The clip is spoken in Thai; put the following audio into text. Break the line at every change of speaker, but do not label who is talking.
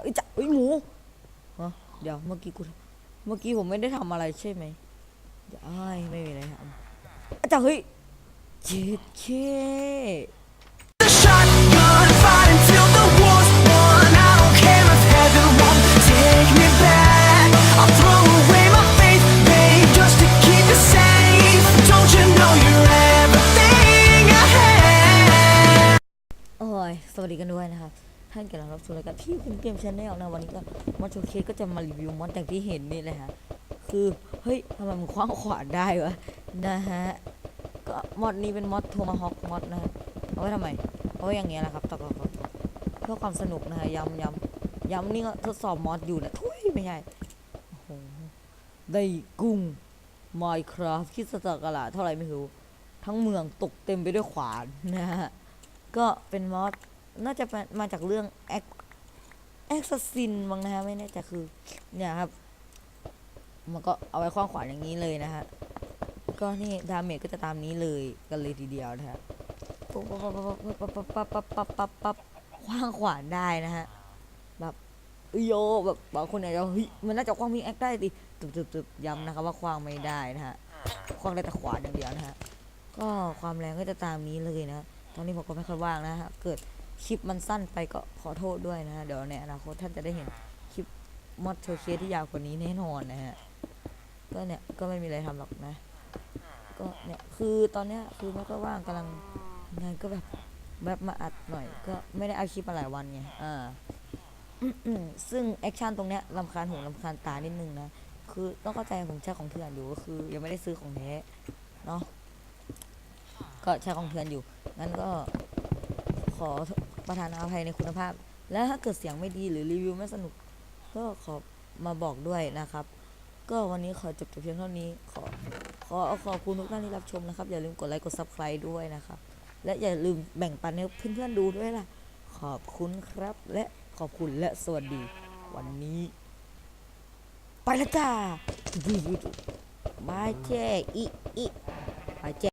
ไอ้ยจะเอ้ยหมูฮะเดี๋ยวเมื่อกี้กูเมื่อกี้ผมไม่ได้ทำอะไรใช่ไหมเดี๋ยวอ้ไม่มีอะไรทำอาจารเฮ้ยเจ็ดเค โอ้ยสวัสดีกันด้วยนะครับ ท่านกำลังรับชมรายการพี่คุมเกมชาแนลนะวันนี้ก็มอสโชเคสก็จะมารีวิวมอสอย่างที่เห็นนี่เลยฮะคือเฮ้ยทำไมมันคว้างขวานได้วะนะฮะก็มอดนี้เป็นมอดโทมาฮอกมอดนะฮะเอาไว้ทำไมเอาไว้อย่างเงี้ยแหละครับต่อๆเพื่อความสนุกนะฮะย้ำย้ำย้ำนี่ก็ทดสอบมอดอยู่นะทุยไม่ใช่โอ้โหได้กุ้ง Minecraft คิดสตอกะลาเท่าไหร่ไม่รู้ทั้งเมืองตกเต็มไปด้วยขวานนะฮะก็เป็นมอส น่าจะมาจากเรื่องแอคแอคซินมั้งนะฮะไม่แน่ใจคือ เนี่ยครับ มันก็เอาไว้คว้างขวานอย่างนี้เลยนะฮะก็นี่ดาเมจก็จะตามนี้เลยกันเลยทีเดียวนะฮะปุ๊บปั๊บปั๊บปั๊บปั๊บปั๊บปั๊บปั๊บปั๊บคว้างขวานได้นะฮะแบบโยแบบบางคนอาจจะเฮ้ยมันน่าจะคว้างมีแอคได้ดิตึบตึบตึบย้ำนะครับว่าคว้างไม่ได้นะฮะคว้างได้แต่ขวานอย่างเดียวนะฮะก็ความแรงก็จะตามนี้เลยนะ ตอนนี้ผมก็ไม่ค่อยว่างนะฮะเกิด คลิปมันสั้นไปก็ขอโทษด้วยนะฮะเดี๋ยวในอนาคตท่านจะได้เห็นคลิปมอดโชว์เคสที่ยาวกว่านี้แน่นอนนะฮะ ก็เนี่ยก็ไม่มีอะไรทำหรอกนะ ก็เนี่ยคือตอนเนี้ยคือไม่ก็ว่างกำลังงานก็แบบแบบมาอัดหน่อย ก็ไม่ได้อัดคลิปมาหลายวันไง อ่าซึ่งแอคชั่นตรงเนี้ยลำคาญหูลำคาญตานิดนึงนะ คือต้องเข้าใจผมใช้ของเถื่อนอยู่ก็คือ ยังไม่ได้ซื้อของแท้เนาะ ก็ใช้ของเถื่อนอยู่ งั้นก็ขอ ประทานอภัยในคุณภาพ แล้วถ้าเกิดเสียงไม่ดีหรือรีวิวไม่สนุก ก็ขอมาบอกด้วยนะครับ ก็วันนี้ขอจบต่เพียงเท่านี้ ขอขอขอบคุณทุกท่านที่รับชมนะครับ อย่าลืมกดไลค์กด subscribe ด้วยนะครับ และอย่าลืมแบ่งปันให้เพื่อนๆดูด้วยล่ะ ขอบคุณครับ และขอบคุณและสวัสดี วันนี้ ไปล้วจ้าบายแจ้อีอีบายแจ้